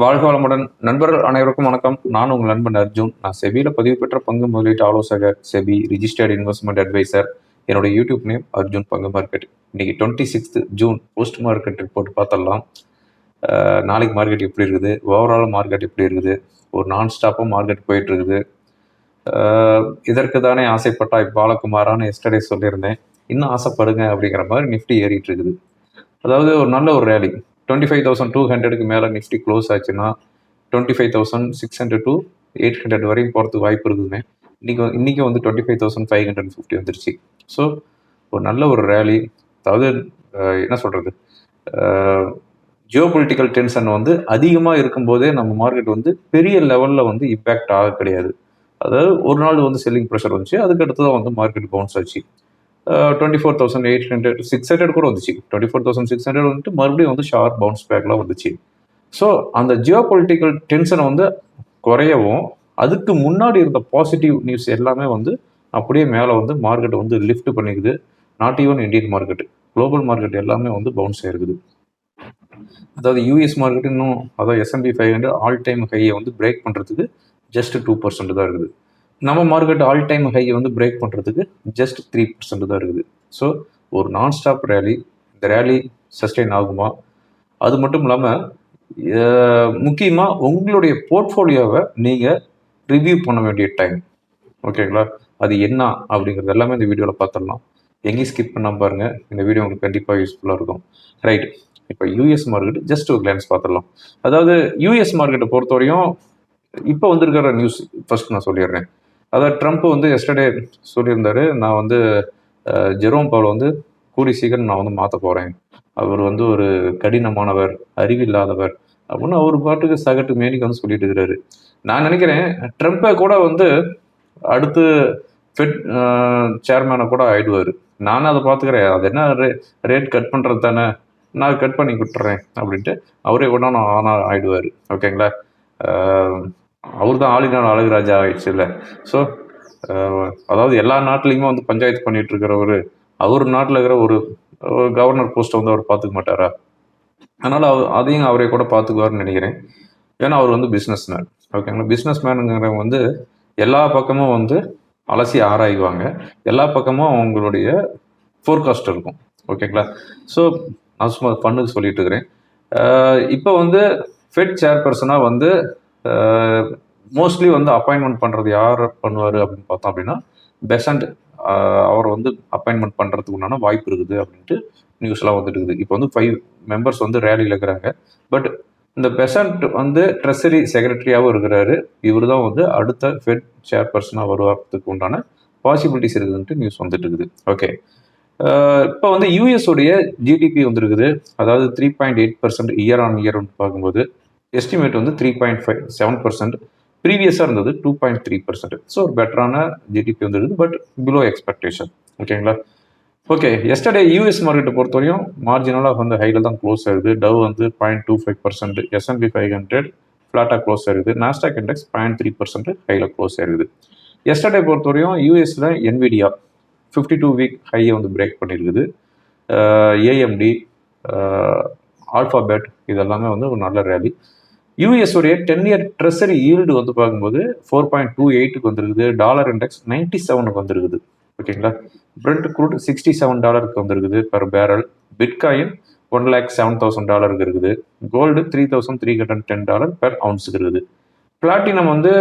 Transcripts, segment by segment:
வாழ்க வளமுடன். நண்பர்கள் அனைவருக்கும் வணக்கம். நான் உங்கள் நண்பன் அர்ஜுன். நான் செபியில் பதிவு பெற்ற பங்கு முதலீட்டு ஆலோசகர் செபி ரிஜிஸ்டர்ட் இன்வெஸ்ட்மெண்ட் அட்வைசர் என்னோட யூடியூப் நேம் அர்ஜுன் பங்கு மார்க்கெட் இன்னைக்கு twenty sixth June post market report பார்த்தலாம் நாளைக்கு மார்க்கெட் எப்படி இருக்குது? ஓவரால் மார்க்கெட் எப்படி இருக்குது? ஒரு நான் ஸ்டாப்பாக மார்க்கெட் போயிட்டு இருக்குது இதற்கு தானே ஆசைப்பட்டா பாலகுமாரான்னு எஸ்டர்டே சொல்லியிருந்தேன். இன்னும் ஆசைப்படுங்க அப்படிங்கிற மாதிரி நிஃப்டி ஏறிட்டு இருக்குது அதாவது ஒரு நல்ல ஒரு rally twenty five thousand two ஹண்ட்ரடுக்கு மேலே நிஃப்டி க்ளோஸ் ஆச்சுன்னா twenty five thousand six hundred to eight hundred வரையும் போகிறதுக்கு வாய்ப்பு இருக்குதுங்க. இன்றைக்கி இன்றைக்கி வந்து twenty five thousand five hundred fifty வந்துருச்சு. ஸோ ஒரு நல்ல ஒரு ரேலி அதாவது என்ன சொல்கிறது ஜியோ பொலிட்டிக்கல் டென்ஷன் வந்து அதிகமாக இருக்கும்போதே நம்ம மார்க்கெட் வந்து பெரிய லெவலில் வந்து இம்பேக்ட் ஆக கிடையாது. அதாவது ஒரு நாள் வந்து செல்லிங் ப்ரெஷர் வந்துச்சு. அதுக்கு அடுத்து தான் வந்து மார்க்கெட் பவுன்ஸ் ஆச்சு. Twenty four thousand eight hundred six hundred கூட வந்துச்சு. Twenty four thousand six hundred வந்துட்டு மறுபடியும் வந்து ஷார்ப் பவுன்ஸ் பேக்லாம் வந்துச்சு. ஸோ அந்த ஜியோ பொலிட்டிக்கல் டென்ஷனை வந்து குறையவும் அதுக்கு முன்னாடி இருந்த பாசிட்டிவ் நியூஸ் எல்லாமே வந்து அப்படியே மேலே வந்து மார்க்கெட் வந்து lift பண்ணிக்குது. Not even Indian market global market எல்லாமே வந்து பவுன்ஸ் ஆயிருக்குது. அதாவது யூஎஸ் மார்க்கெட் இன்னும் அதாவது S and P five hundred all time ஹையை வந்து பிரேக் பண்ணுறதுக்கு ஜஸ்ட் டூ பர்சன்ட் தான் இருக்குது. நம்ம மார்க்கெட் ஆல் டைம் ஹையை வந்து பிரேக் பண்ணுறதுக்கு ஜஸ்ட் த்ரீ பர்சன்ட் தான் இருக்குது. ஸோ ஒரு நான் ஸ்டாப் ரேலி இந்த ரேலி சஸ்டெயின் ஆகுமா? அது மட்டும் இல்லாமல் முக்கியமாக உங்களுடைய போர்ட்ஃபோலியோவை நீங்கள் ரிவ்யூ பண்ண வேண்டிய டைம் ஓகேங்களா அது என்ன அப்படிங்கிறது எல்லாமே இந்த வீடியோவில் பார்த்துடலாம். எங்கேயும் ஸ்கிப் பண்ணாமல் பாருங்கள் இந்த வீடியோ உங்களுக்கு கண்டிப்பாக யூஸ்ஃபுல்லாக இருக்கும். ரைட் இப்போ யூஎஸ் மார்க்கெட் ஜஸ்ட் ஒரு கிளான்ஸ் பார்த்துடலாம். அதாவது யூஎஸ் மார்க்கெட்டை பொறுத்தவரையும் இப்போ வந்திருக்கிற நியூஸ் ஃபர்ஸ்ட் நான் சொல்லிடுறேன். அதாவது ட்ரம்ப் வந்து எஸ்டர்டே சொல்லியிருந்தார் நான் வந்து ஜெரோம் பவுல் வந்து கூடி சீக்கிரம் நான் வந்து மாற்ற போகிறேன் அவர் வந்து ஒரு கடினமானவர் அறிவில்லாதவர் அப்படின்னு அவர் பாட்டுக்கு சகட்டு மேனிக்கு வந்து சொல்லிட்டு இருக்கிறாரு. நான் நினைக்கிறேன் ட்ரம்ப்பை கூட வந்து அடுத்து ஃபெட் சேர்மேனை கூட ஆயிடுவார். நானும் அதை பார்த்துக்கிறேன் அது என்ன ரே ரேட் கட் பண்ணுறது தானே? நான் கட் பண்ணி விட்டுறேன் அப்படின்ட்டு அவரே கூட நான் ஆனால் ஆயிடுவார். ஓகேங்களா அவர் தான் ஆளினார் அழகுராஜா ஆயிடுச்சு இல்லை. ஸோ அதாவது எல்லா நாட்டிலையுமே வந்து பஞ்சாயத்து பண்ணிட்டு இருக்கிறவர் அவர் நாட்டில் இருக்கிற ஒரு ஒரு கவர்னர் போஸ்ட்டை வந்து அவர் பார்த்துக்க மாட்டாரா? அதனால் அவர் அதையும் அவரே கூட பார்த்துக்குவாருன்னு நினைக்கிறேன். ஏன்னா அவர் வந்து பிஸ்னஸ் மேன் ஓகேங்களா பிஸ்னஸ் மேனுங்கிறவங்க வந்து எல்லா பக்கமும் வந்து அலசி ஆராய்வாங்க. எல்லா பக்கமும் அவங்களுடைய ஃபோர்காஸ்ட் இருக்கும். ஓகேங்களா ஸோ நான் சும்மா பண்ணுக்கு சொல்லிட்டு இருக்கிறேன் இப்போ வந்து ஃபெட் சேர்பர்சனாக வந்து மோஸ்ட்லி வந்து அப்பாயின்மெண்ட் பண்ணுறது யார் பண்ணுவார் அப்படின்னு பார்த்தோம் அப்படின்னா பெசண்ட் அவர் வந்து அப்பாயின்மெண்ட் பண்ணுறதுக்கு உண்டான வாய்ப்பு இருக்குது அப்படின்ட்டு நியூஸ்லாம் வந்துட்டு இருக்குது. இப்போ வந்து ஃபைவ் மெம்பர்ஸ் வந்து ரேலியில் இருக்கிறாங்க. பட் இந்த பெசன்ட் வந்து ட்ரெஸரி செக்ரட்டரியாகவும் இருக்கிறாரு. இவர் தான் வந்து அடுத்த ஃபெட் சேர்பர்சனாக வருவதற்கு உண்டான பாசிபிலிட்டிஸ் இருக்குதுன்ட்டு நியூஸ் வந்துட்டு இருக்குது. ஓகே இப்போ வந்து யூஎஸ் உடைய ஜிடிபி வந்துருக்குது. அதாவது three point eight percent year on year பார்க்கும்போது எஸ்டிமேட் வந்து three point five seven percent ப்ரீவியஸாக இருந்தது two point three percent so ஒரு பெட்டரான ஜிடிபி வந்துடுது பட் பிலோ எக்ஸ்பெக்டேஷன் ஓகேங்களா ஓகே எஸ்டர்டே யூஎஸ் மார்க்கெட்டை பொறுத்தவரையும் மார்ஜினலாக வந்து ஹையில் தான் க்ளோஸ் ஆகுது. டவ் வந்து point two five percent S and P five hundred ஃப்ளாட்டாக க்ளோஸ் ஆகுது. Nasdaq index point three percent ஹையில் க்ளோஸ் ஆகுது. எஸ்டர்டே பொறுத்தவரையும் யூஎஸில் என்விடியா ஃபிஃப்டி டூ வீக் ஹையை வந்து பிரேக் பண்ணியிருக்குது ஏஎம்டி ஆல்ஃபாபெட் இதெல்லாமே வந்து ஒரு நல்ல ரேலி யூஎஸ் உடைய டென் இயர் ட்ரெஸரி ஈல்டு வந்து பார்க்கும்போது ஃபோர் பாயிண்ட் டூ எயிட்டுக்கு வந்துருக்குது. டாலர் இண்டெக்ஸ் நைன்டி செவனுக்கு வந்துருக்குது. ஓகேங்களா பிரெண்ட் குரூட் சிக்ஸ்டி செவன் டாலருக்கு வந்துருக்குது per barrel bitcoin one lakh seven thousand டாலருக்கு இருக்குது. Gold three thousand three hundred ten dollar per அவுன்ஸுக்கு இருக்குது. பிளாட்டினம் வந்து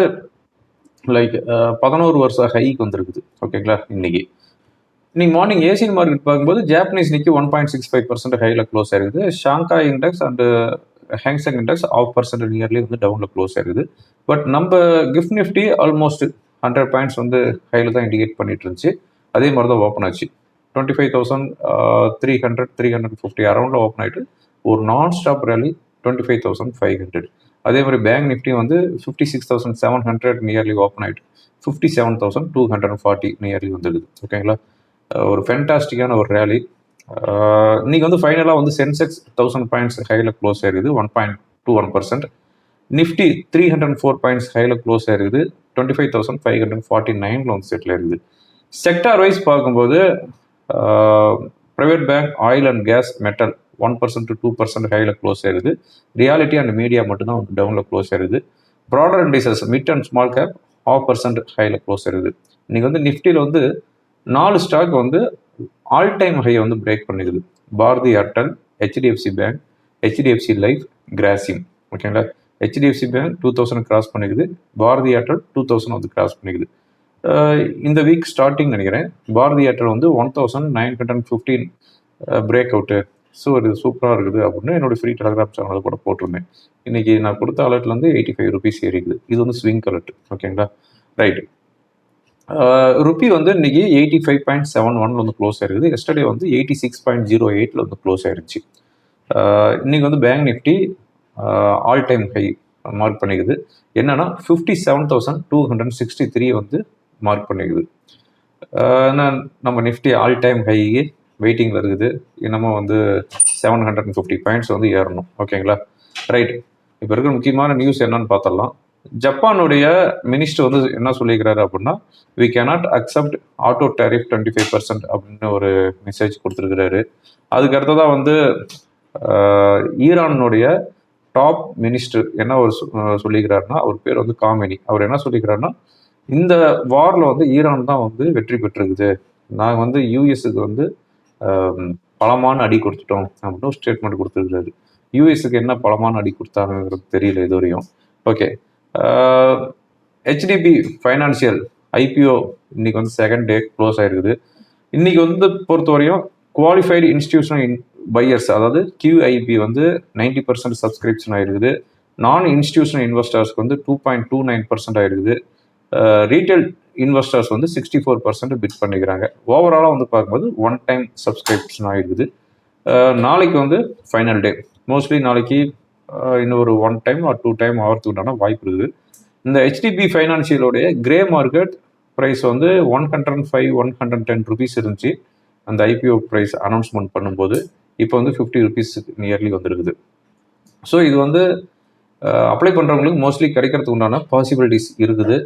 லைக் பதினோரு வருஷம் ஹைக்கு வந்துருக்குது. ஓகேங்களா இன்னைக்கு. இன்னைக்கு மார்னிங் ஏசியன் மார்க்கெட் பார்க்கும்போது Japanese Nikkei one point six five percent ஹையில் க்ளோஸ் ஆயிருக்குது. Shanghai index and Hang Seng index half percent nearly வந்து டவுனில் க்ளோஸ் ஆயிருக்குது. பட் நம்ம gift Nifty almost hundred points வந்து ஹையில் தான் இண்டிகேட் பண்ணிட்டு இருந்துச்சு. அதே மாதிரி தான் ஓப்பன் ஆச்சு twenty five thousand three hundred three hundred fifty அரௌண்டில் open ஆகிட்டு ஒரு non stop rally twenty five thousand five hundred அதே மாதிரி பேங்க் நிஃப்டி வந்து fifty six thousand seven hundred nearly open ஆகிட்டு fifty seven thousand two hundred forty nearly வந்துடுது ஓகேங்களா ஒரு ஃபென்டாஸ்டிக்கான ஒரு ரேலி இன்னைக்கு வந்து ஃபைனலாக வந்து சென்செக்ஸ் தௌசண்ட் பாயிண்ட்ஸ் ஹையில் க்ளோஸ் ஆயிருக்குது. One point two one percent Nifty three hundred four points ஹையில் க்ளோஸ் ஆயிருக்குது. Twenty five thousand five hundred forty நைனில் வந்து செட்டில் ஆயிருக்குது. செக்டார் வைஸ் பார்க்கும்போது private bank oil and gas metal one percent to two percent ஹையில் close ஆயிருது reality and media மட்டும்தான் வந்து டவுனில் க்ளோஸ் ஆயிருது broader indices mid and small cap half percent ஹையில் க்ளோஸ் ஆயிருது இன்றைக்கி வந்து நிஃப்டியில் வந்து நாலு ஸ்டாக் வந்து ஆல் டைம் ஹையை வந்து பிரேக் பண்ணிக்குது பாரதி ஏர்டெல் ஹெச்டிஎஃப்சி பேங்க் ஹெச்டிஎஃப்சி லைஃப் கிராசிம் ஓகேங்களா HDFC bank two thousand cross பண்ணிக்குது Bharti Airtel two thousand வந்து கிராஸ் பண்ணிக்குது இந்த வீக் ஸ்டார்டிங் நினைக்கிறேன். பாரதி ஏர்டெல் வந்து one thousand nine hundred and fifteen break out so இது சூப்பராக இருக்குது அப்படின்னு என்னோட ஃப்ரீ டெலகிராம் சேனலில் கூட போட்டிருந்தேன். இன்றைக்கி நான் கொடுத்த அலர்ட்ல வந்து எயிட்டி ஃபைவ் ருபீஸ் ஏறிக்குது. இது வந்து ஸ்விங் அலர்ட் ஓகேங்களா ரைட் ருப்பி வந்து இன்னைக்கு எயிட்டி ஃபைவ் பாயிண்ட் செவன் ஒன்ல வந்து க்ளோஸ் ஆயிருக்குது. எஸ்டர்டே வந்து எயிட்டி சிக்ஸ் பாயிண்ட் ஜீரோ எயிட்ல வந்து க்ளோஸ் ஆயிருச்சு. இன்றைக்கி இன்னைக்கு வந்து bank Nifty all time high mark பண்ணிக்குது. என்னன்னா fifty seven thousand two hundred sixty three வந்து மார்க் பண்ணிக்குது. நான் நம்ம நிஃப்டி ஆல் டைம் ஹை வெயிட்டிங்கில் இருக்குது இன்னமும் வந்து seven hundred and fifty points வந்து ஏறணும். ஓகேங்களா ரைட் இப்போ இருக்கிற முக்கியமான நியூஸ் என்னன்னு பார்த்துடலாம் ஜப்பானுடைய மினிஸ்டர் வந்து என்ன சொல்லிக்கிறாரு அப்படின்னா we cannot accept auto tariff twenty five percent அப்படின்னு ஒரு மெசேஜ் கொடுத்துருக்கிறாரு. அதுக்கு அடுத்ததாக வந்து ஈரானுடைய டாப் மினிஸ்டர் என்ன ஒரு சொல்லிக்கிறாருன்னா அவர் பேர் வந்து காமெனி. அவர் என்ன சொல்லிக்கிறாருன்னா இந்த வாரில் வந்து ஈரான் தான் வந்து வெற்றி பெற்றிருக்குது. நாங்கள் வந்து யூஎஸ்க்கு வந்து பலமான அடி கொடுத்துட்டோம் அப்படின்னு ஒரு ஸ்டேட்மெண்ட் கொடுத்துருக்காரு யூஎஸ்க்கு என்ன பலமான அடி கொடுத்தாங்கிறது தெரியல இது வரையும் ஓகே ஹெச்டிபி ஃபைனான்சியல் ஐபிஓ இன்னைக்கு வந்து செகண்ட் டே க்ளோஸ் ஆயிருக்குது. இன்னைக்கு வந்து பொறுத்தவரையும் குவாலிஃபைடு இன்ஸ்டிடியூஷனல் இன் பையர்ஸ் அதாவது கியூஐபி வந்து நைன்டி பர்சன்ட் சப்ஸ்கிரிப்ஷன் ஆயிருக்குது. நான் இன்ஸ்டிடியூஷனல் இன்வெஸ்டர்ஸ்க்கு வந்து two point two nine percent ஆயிருக்குது. ரீட்டைல் இன்வெஸ்டர்ஸ் வந்து சிக்ஸ்டி ஃபோர் பர்சன்ட் பிட் பண்ணிக்கிறாங்க. ஓவராலாக வந்து பார்க்கும்போது ஒன் டைம் சப்ஸ்கிரிப்ஷன் ஆயிருக்குது. நாளைக்கு வந்து ஃபைனல் டே மோஸ்ட்லி நாளைக்கு இன்னொரு one time or two time ஆகிறதுக்கு உண்டான வாய்ப்பு இருக்குது. இந்த ஹெச்டிபி ஃபைனான்சியலோடைய கிரே மார்க்கெட் ப்ரைஸ் வந்து one hundred five one hundred ten rupees இருந்துச்சு. அந்த ஐபிஓ ப்ரைஸ் அனௌன்ஸ்மெண்ட் பண்ணும்போது இப்போ வந்து ஃபிஃப்டி ருபீஸ் நியர்லி வந்துருக்குது. ஸோ இது வந்து அப்ளை பண்ணுறவங்களுக்கு மோஸ்ட்லி கிடைக்கிறதுக்கு உண்டான பாசிபிலிட்டிஸ் இருக்குது.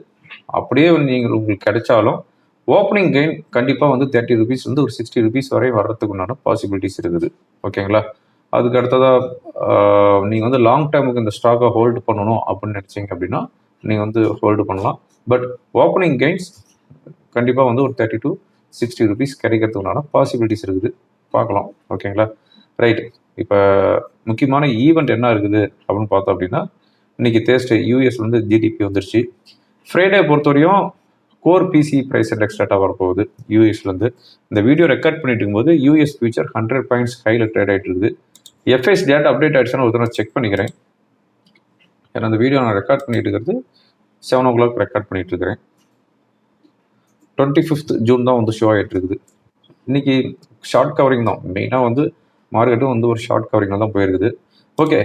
அப்படியே நீங்கள் உங்களுக்கு கிடைச்சாலும் ஓப்பனிங் கெயின் கண்டிப்பாக வந்து தேர்ட்டி ருபீஸ் வந்து ஒரு சிக்ஸ்டி ருபீஸ் வரை வர்றதுக்கு உண்டான பாசிபிலிட்டிஸ் இருக்குது. ஓகேங்களா அதுக்கு அடுத்ததாக நீங்கள் வந்து லாங் டைமுக்கு இந்த ஸ்டாக்கை ஹோல்டு பண்ணணும் அப்படின்னு நினச்சிங்க அப்படின்னா நீங்கள் வந்து ஹோல்டு பண்ணலாம். பட் ஓப்பனிங் கெயின்ஸ் கண்டிப்பாக வந்து ஒரு தேர்ட்டி டு சிக்ஸ்டி ருபீஸ் கிடைக்கிறதுக்குனால பாசிபிலிட்டிஸ் இருக்குது. பார்க்கலாம். ஓகேங்களா ரைட் இப்போ முக்கியமான ஈவெண்ட் என்ன இருக்குது அப்படின்னு பார்த்தோம் அப்படின்னா இன்னைக்கு தேர்ஸ்டே யூஎஸ் வந்து ஜிடிபி வந்துருச்சு. ஃப்ரைடே பொறுத்தவரையும் core PC price index data வரப்போகுது. யூஎஸ்லேருந்து இந்த வீடியோ ரெக்கார்ட் பண்ணிட்டு இருக்கும்போது யூஎஸ் ஃபியூச்சர் ஹண்ட்ரட் பாயிண்ட்ஸ் ஹையில் ட்ரேட் ஆகிட்டு இருக்குது. எஃப்எஸ் டேட்டா அப்டேட் ஆயிடுச்சுன்னு ஒரு தடவை செக் பண்ணிக்கிறேன். ஏன்னா அந்த வீடியோ நான் ரெக்கார்ட் பண்ணிட்டு இருக்கிறது செவன் ஓ கிளாக் ரெக்கார்ட் பண்ணிட்டு இருக்கிறேன். டுவெண்ட்டி ஃபிஃப்த் ஜூன் தான் வந்து ஷோ ஆகிட்டு இருக்குது. இன்னைக்கு ஷார்ட் கவரிங் தான். மெயினாக வந்து மார்க்கெட்டும் வந்து ஒரு ஷார்ட் கவரிங்கில் தான் போயிருக்குது. ஓகே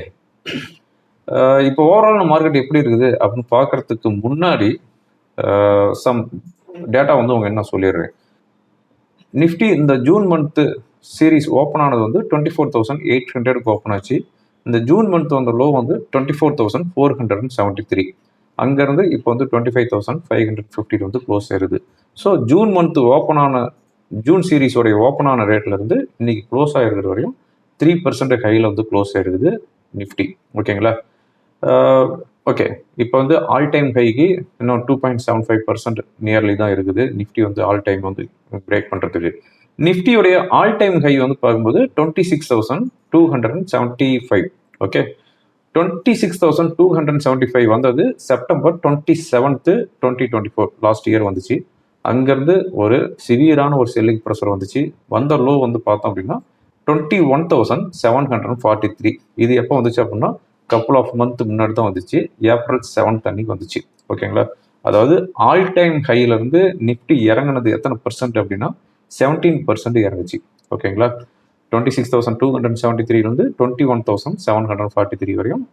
இப்போ ஓவரால் மார்க்கெட் எப்படி இருக்குது அப்படின்னு பார்க்கறதுக்கு முன்னாடி சம் டேட்டா வந்து உங்க என்ன சொல்லிடுறேன். நிஃப்டி இந்த ஜூன் மந்த்து சீரிஸ் ஓப்பன் ஆனது வந்து டுவெண்ட்டி ஃபோர் தௌசண்ட் எயிட் ஹண்ட்ரடுக்கு ஓப்பன் ஆச்சு. இந்த ஜூன் மந்த் வந்த லோ வந்து twenty four thousand four hundred and seventy three அங்கேருந்து இப்போ வந்து twenty five thousand five hundred fifty வந்து க்ளோஸ் ஆயிருது. ஸோ ஜூன் மந்த் ஓப்பன் ஆன ஜூன் சீரீஸோடைய ஓப்பன் ஆன ரேட்லேருந்து இருந்து இன்னைக்கு க்ளோஸ் ஆகிருக்கிற வரையும் த்ரீ பர்சன்ட் ஹையில் வந்து க்ளோஸ் ஆயிருக்குது நிஃப்டி ஓகேங்களா ஓகே இப்போ வந்து ஆல் டைம் ஹைக்கு இன்னும் two point seven five percent nearly தான் இருக்குது. நிஃப்டி வந்து ஆல் டைம் வந்து பிரேக் பண்ணுறதுக்கு நிஃப்டியுடைய ஆல் டைம் ஹை வந்து பார்க்கும்போது twenty six thousand two hundred and seventy five okay twenty six thousand two hundred seventy five வந்தது September twenty seventh twenty twenty four last year வந்துச்சு. அங்கேருந்து ஒரு சிவியரான ஒரு செல்லிங் ப்ரெஷர் வந்துச்சு. வந்த லோ வந்து பார்த்தோம் அப்படின்னா twenty one thousand seven hundred forty three இது எப்போ வந்துச்சு அப்படின்னா கப்புள் ஆஃப் மந்த் முன்னாடி தான் வந்துச்சு. ஏப்ரல் செவன்த் அன்னைக்கு வந்துச்சு. ஓகேங்களா அதாவது ஆல் டைம் ஹையிலேருந்து நிஃப்டி இறங்குனது எத்தனை பர்சன்ட் அப்படின்னா செவன்டீன் பர்சன்ட் இறங்குச்சு ஓகேங்களா twenty six thousand two hundred seventy த்ரீலேருந்து twenty one thousand seven hundred forty three வரையும்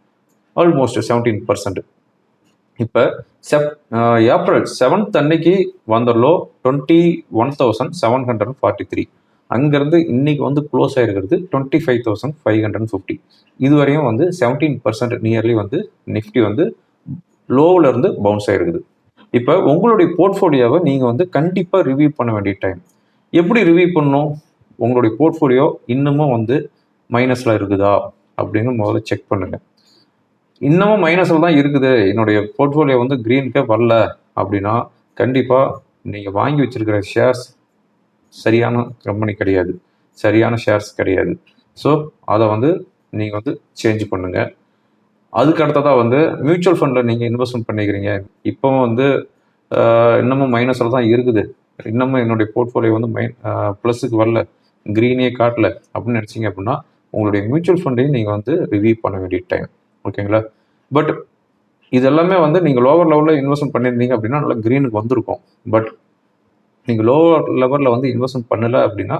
ஆல்மோஸ்ட் செவன்டீன் பர்சன்ட் இப்போ செப் ஏப்ரல் செவன்த் அன்னைக்கு வந்த low twenty one thousand seven hundred forty three அங்கேருந்து இன்னைக்கு வந்து close ஆகிருக்கிறது twenty five thousand five hundred fifty இதுவரையும் வந்து seventeen percent nearly வந்து நிஃப்டி வந்து லோவிலேருந்து பவுன்ஸ் ஆகிருக்குது இப்போ உங்களுடைய போர்ட்ஃபோலியோவை நீங்கள் வந்து கண்டிப்பாக ரிவ்யூ பண்ண வேண்டிய டைம் எப்படி ரிவ்யூ பண்ணணும்? உங்களுடைய போர்ட்ஃபோலியோ இன்னமும் வந்து மைனஸில் இருக்குதா? அப்படின்னு முதல்ல செக் பண்ணுங்கள் இன்னமும் மைனஸில் தான் இருக்குது. என்னுடைய போர்ட்ஃபோலியோ வந்து க்ரீனுக்கே வரல அப்படின்னா கண்டிப்பாக நீங்கள் வாங்கி வச்சிருக்கிற ஷேர்ஸ் சரியான கம்பெனி கிடையாது. சரியான ஷேர்ஸ் கிடையாது. ஸோ அதை வந்து நீங்கள் வந்து சேஞ்ச் பண்ணுங்கள் அதுக்கு அடுத்ததாக வந்து மியூச்சுவல் ஃபண்டில் நீங்கள் இன்வெஸ்ட்மெண்ட் பண்ணிக்கிறீங்க. இப்போவும் வந்து இன்னமும் மைனஸில் தான் இருக்குது. இன்னமும் என்னுடைய போர்ட்ஃபோலியோ வந்து மைன் ப்ளஸுக்கு வரல. க்ரீனே காட்டல அப்படின்னு நினச்சிங்க அப்படின்னா உங்களுடைய மியூச்சுவல் ஃபண்டையும் நீங்கள் வந்து ரிவியூ பண்ண வேண்டிய டைம் ஓகேங்களா பட் இது எல்லாமே வந்து நீங்கள் லோவர் லெவலில் இன்வெஸ்ட்மெண்ட் பண்ணியிருந்தீங்க அப்படின்னா நல்லா க்ரீனுக்கு வந்திருக்கும். பட் நீங்கள் லோவர் லெவலில் வந்து இன்வெஸ்ட்மெண்ட் பண்ணலை அப்படின்னா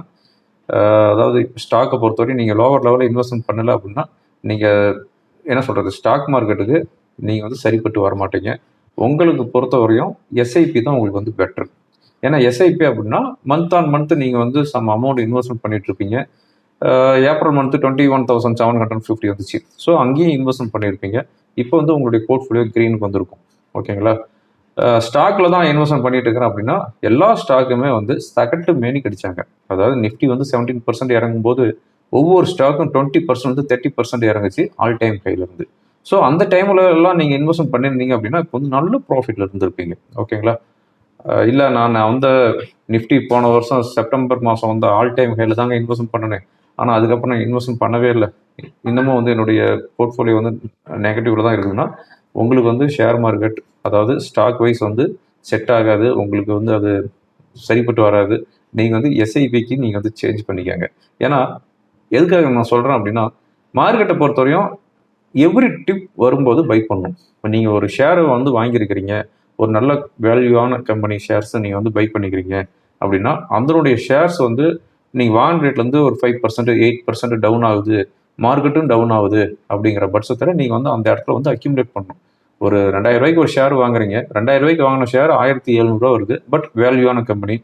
அதாவது ஸ்டாக்கை பொறுத்தவரை நீங்கள் லோவர் லெவலில் இன்வெஸ்ட்மெண்ட் பண்ணலை அப்படின்னா நீங்கள் என்ன சொல்கிறது ஸ்டாக் மார்க்கெட்டுக்கு நீங்கள் வந்து சரிப்பட்டு வர மாட்டீங்க உங்களுக்கு பொறுத்தவரையும் எஸ்ஐபி தான் உங்களுக்கு வந்து பெட்டர் ஏன்னா எஸ்ஐபி அப்படின்னா மந்த் ஆன் மந்த் நீங்கள் வந்து சம் அமௌண்ட் இன்வெஸ்ட்மெண்ட் பண்ணிட்டு இருப்பீங்க April month twenty one thousand seven hundred fifty வந்துச்சு. ஸோ அங்கேயும் இன்வெஸ்ட்மெண்ட் பண்ணியிருப்பீங்க இப்போ வந்து உங்களுடைய போர்ட்ஃபோலியோ க்ரீனுக்கு வந்திருக்கும். ஓகேங்களா ஸ்டாக்கில் தான் இன்வெஸ்ட்மெண்ட் பண்ணிட்டு இருக்கிறேன் அப்படின்னா எல்லா ஸ்டாக்குமே வந்து சகட்டு மேனி கடிச்சாங்க அதாவது நிஃப்டி வந்து செவன்டீன் பர்சன்ட் இறங்கும் போது ஒவ்வொரு ஸ்டாக்கும் டுவெண்ட்டி பர்சன்ட் வந்து தேர்ட்டி பர்சன்ட் இறங்குச்சு ஆல் டைம் கையிலேருந்து ஸோ அந்த டைமில் எல்லாம் நீங்கள் இன்வெஸ்ட்மெண்ட் பண்ணியிருந்தீங்க அப்படின்னா இப்போ வந்து நல்ல ப்ராஃபிட்டில் இருந்திருப்பீங்க. ஓகேங்களா இல்லை நான் வந்து நிஃப்டி போன வருஷம் செப்டம்பர் மாதம் வந்து ஆல் டைம் ஹையில் தாங்க இன்வெஸ்ட்மெண்ட் பண்ணினேன். ஆனால் அதுக்கப்புறம் நான் இன்வெஸ்ட்மெண்ட் பண்ணவே இல்லை. இன்னமும் வந்து என்னுடைய போர்ட்ஃபோலியோ வந்து நெகட்டிவில் தான் இருக்குதுன்னா உங்களுக்கு வந்து ஷேர் மார்க்கெட் அதாவது ஸ்டாக் வைஸ் வந்து செட் ஆகாது. உங்களுக்கு வந்து அது சரிப்பட்டு வராது. நீங்கள் வந்து எஸ்ஐபிக்கு நீங்கள் வந்து சேஞ்ச் பண்ணிக்கங்க. ஏன்னா எதுக்காக நான் சொல்கிறேன் அப்படின்னா மார்க்கெட்டை பொறுத்தவரையும் எவ்ரி டிப் வரும்போது பை பண்ணும் இப்போ நீங்கள் ஒரு ஷேரை வந்து வாங்கியிருக்கிறீங்க. ஒரு நல்ல வேல்யூவான கம்பெனி ஷேர்ஸை நீங்கள் வந்து பை பண்ணிக்கிறீங்க. அப்படின்னா அதனுடைய ஷேர்ஸ் வந்து நீங்கள் வாங்க ரேட்லேருந்து ஒரு five percent eight percent down ஆகுது மார்க்கெட்டும் டவுன் ஆகுது அப்படிங்கிற பட்சத்தில் நீங்கள் வந்து அந்த இடத்துல வந்து அக்யூமுலேட் பண்ணணும். ஒரு ரெண்டாயிரம் ரூபாய்க்கு ஒரு ஷேர் வாங்குறீங்க. ரெண்டாயிரம் ரூபாய்க்கு வாங்கின ஷேர் ஆயிரத்தி எழுநூறுவா வருது. பட் வேல்யூவான கம்பெனி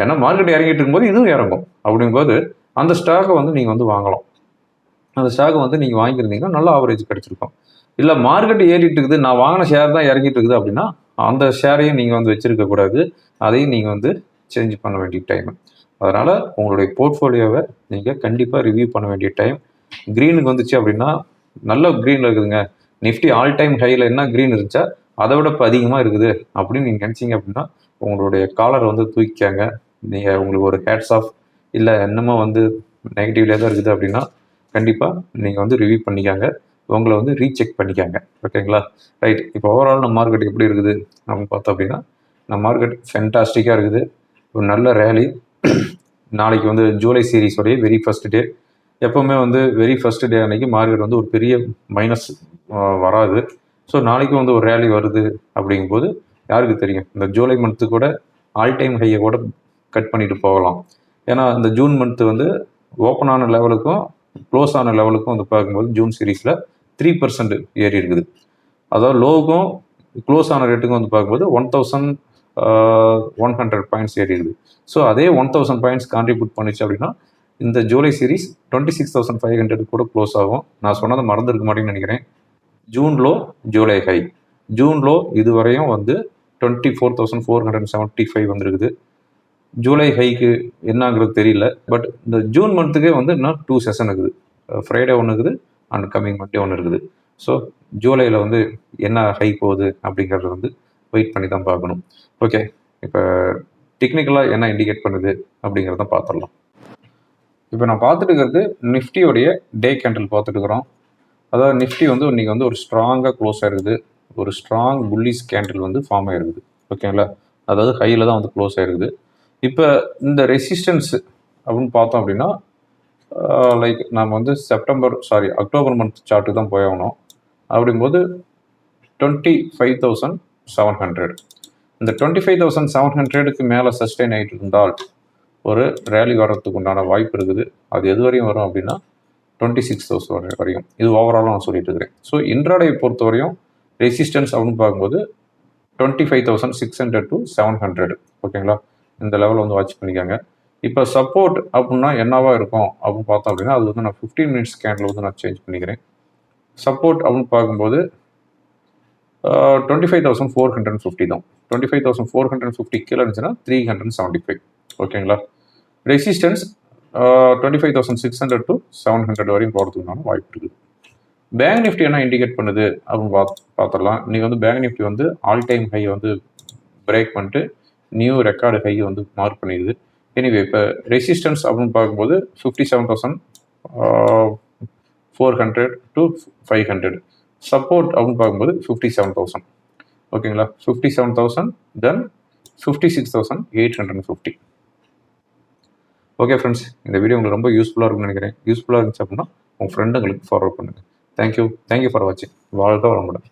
ஏன்னா மார்க்கெட் இறங்கிட்டு இருக்கும்போது இதுவும் இறங்கும். அப்படிங்கும்போது அந்த ஸ்டாக்கை வந்து நீங்கள் வந்து வாங்கலாம். அந்த ஸ்டாக்கை வந்து நீங்கள் வாங்கியிருந்தீங்கன்னா நல்ல ஆவரேஜ் கிடச்சிருக்கும். இல்லை மார்க்கெட் ஏறிட்டு இருக்குது. நான் வாங்கின ஷேர் தான் இறங்கிட்டு இருக்குது அப்படின்னா அந்த ஷேரையும் நீங்கள் வந்து வச்சுருக்கக்கூடாது அதையும் நீங்கள் வந்து சேஞ்ச் பண்ண வேண்டிய டைம் அதனால் உங்களுடைய போர்ட்ஃபோலியோவை நீங்கள் கண்டிப்பாக ரிவ்யூ பண்ண வேண்டிய டைம் க்ரீனுக்கு வந்துச்சு அப்படின்னா நல்ல க்ரீனில் இருக்குதுங்க. நிஃப்டி ஆல் டைம் ஹையில் என்ன க்ரீன் இருந்துச்சா அதை விட இப்போ அதிகமாக இருக்குது அப்படின்னு நீங்கள் நினச்சிங்க அப்படின்னா உங்களுடைய காலரை வந்து தூக்கிக்காங்க. நீங்கள் உங்களுக்கு ஒரு ஹேட்ஸ் ஆஃப் இல்லை என்னமோ வந்து நெகட்டிவ்லேயே தான் இருக்குது அப்படின்னா கண்டிப்பாக நீங்கள் வந்து ரிவ்யூ பண்ணிக்காங்க. உங்களை வந்து ரீசெக் பண்ணிக்காங்க. ஓகேங்களா ரைட் இப்போ ஓவரால் நம்ம மார்க்கெட் எப்படி இருக்குது அப்படின்னு பார்த்தோம் அப்படின்னா நம்ம மார்க்கெட் ஃபென்டாஸ்டிக்காக இருக்குது. ஒரு நல்ல ரேலி நாளைக்கு வந்து ஜூலை சீரீஸோடைய வெரி ஃபர்ஸ்ட் டே எப்போவுமே வந்து வெரி ஃபர்ஸ்ட் டே அன்னைக்கு மார்க்கெட் வந்து ஒரு பெரிய மைனஸ் வராது. ஸோ நாளைக்கு வந்து ஒரு ரேலி வருது அப்படிங்கும்போது யாருக்கு தெரியும்? இந்த ஜூலை மந்த்து கூட ஆல் டைம் ஹையை கூட கட் பண்ணிட்டு போகலாம். ஏன்னா இந்த ஜூன் மந்த்து வந்து ஓப்பன் ஆன லெவலுக்கும் க்ளோஸ் ஆன லெவலுக்கும் வந்து பார்க்கும்போது ஜூன் சீரீஸில் த்ரீ பர்சன்ட் ஏறி இருக்குது அதாவது லோவுக்கும் க்ளோஸ் ஆன ரேட்டுக்கும் வந்து பார்க்கும்போது one thousand one hundred points ஏறி இருக்குது ஸோ அதே ஒன் தௌசண்ட் பாயிண்ட்ஸ் கான்ட்ரிபியூட் பண்ணிச்சு அப்படின்னா இந்த July series twenty six thousand five hundred கூட க்ளோஸ் ஆகும். நான் சொன்னதை மறந்துருக்க மாட்டேன்னு நினைக்கிறேன். June low July high June low இதுவரையும் வந்து twenty four thousand four hundred seventy five வந்திருக்குது ஜூலை ஹைக்கு என்னங்கிறது தெரியல. பட் இந்த ஜூன் மந்த்துக்கே வந்து இன்னும் டூ செஷன் இருக்குது. ஃப்ரைடே ஒன்று இருக்குது அண்ட் கம்மிங் மண்டே ஒன்று இருக்குது. ஸோ ஜூலையில் வந்து என்ன ஹை போகுது அப்படிங்கிறத வந்து வெயிட் பண்ணி தான் பார்க்கணும். ஓகே இப்போ டெக்னிக்கலாக என்ன இண்டிகேட் பண்ணுது அப்படிங்கிறத பார்த்துடலாம் இப்போ நான் பார்த்துட்டு இருக்கிறது நிஃப்டியோடைய டே கேண்டில் பார்த்துட்டு இருக்கிறோம். அதாவது நிஃப்டி வந்து இன்றைக்கி வந்து ஒரு ஸ்ட்ராங்காக க்ளோஸ் ஆகிருக்குது ஒரு ஸ்ட்ராங் புல்லிஸ் கேண்டில் வந்து ஃபார்ம் ஆகிருக்குது ஓகேங்களா அதாவது ஹையில் தான் வந்து க்ளோஸ் ஆகிருக்குது இப்போ இந்த ரெசிஸ்டன்ஸ் அப்படின்னு பார்த்தோம் அப்படின்னா Uh, லைக் நம்ம வந்து September sorry October month chart தான் போயாகணும் அப்படிங்கும்போது twenty five thousand seven hundred இந்த டுவெண்ட்டி ஃபைவ் தௌசண்ட் செவன் ஹண்ட்ரடுக்கு மேலே சஸ்டெயின் ஆகிட்டு இருந்தால் ஒரு ரேலி வர்றதுக்கு உண்டான வாய்ப்பு இருக்குது. அது எது வரையும் வரும் அப்படின்னா டுவெண்ட்டி சிக்ஸ் தௌசண்ட் வரையும். இது ஓவராலாக நான் சொல்லிட்டு இருக்கிறேன். ஸோ இன்ட்ராடே பொறுத்த வரையும் ரெசிஸ்டன்ஸ் அப்படின்னு பார்க்கும்போது twenty five thousand six hundred to seven hundred ஓகேங்களா இந்த லெவலில் வந்து வாட்ச் பண்ணிக்காங்க. இப்போ சப்போர்ட் அப்படின்னா என்னவா இருக்கும் அப்படின்னு பார்த்தோம் அப்படின்னா அது வந்து நான் ஃபிஃப்டீன் மினிட்ஸ் கேண்டில் வந்து நான் சேஞ்ச் பண்ணிக்கிறேன். சப்போர்ட் அப்படின்னு பார்க்கும்போது twenty five thousand four hundred fifty தான். Twenty five thousand four hundred fifty கீழே இருந்துச்சுன்னா த்ரீ ஹண்ட்ரட் செவன்ட்டி ஃபைவ் ஓகேங்களா? Resistance twenty five thousand six hundred to seven hundred வரையும் போகிறதுக்கான வாய்ப்பு இருக்குது. பேங்க் நிஃப்டி என்ன இண்டிகேட் பண்ணுது அப்படின்னு பார்த்து பார்த்துடலாம். இன்றைக்கி வந்து பேங்க் நிஃப்டி வந்து ஆல் டைம் ஹை வந்து பிரேக் பண்ணிட்டு நியூ ரெக்கார்டு ஹை வந்து மார்க் பண்ணிடுது. எனிவே இப்போ ரெசிஸ்டன்ஸ் அப்படின்னு பார்க்கும்போது fifty seven thousand four hundred to five hundred support அப்படின்னு பார்க்கும்போது ஃபிஃப்டி செவன் தௌசண்ட் ஓகேங்களா? Fifty seven thousand then fifty six thousand eight hundred fifty okay friends இந்த வீடியோ உங்களுக்கு ரொம்ப யூஸ்ஃபுல்லாக இருக்கும்னு நினைக்கிறேன். யூஸ்ஃபுல்லாக இருந்துச்சு அப்படின்னா உங்கள் ஃப்ரெண்டுங்களுக்கு ஃபார்வர்ட் பண்ணுங்கள் thank you thank you for வாட்சிங் வாழ்க்கை வளமுடன்.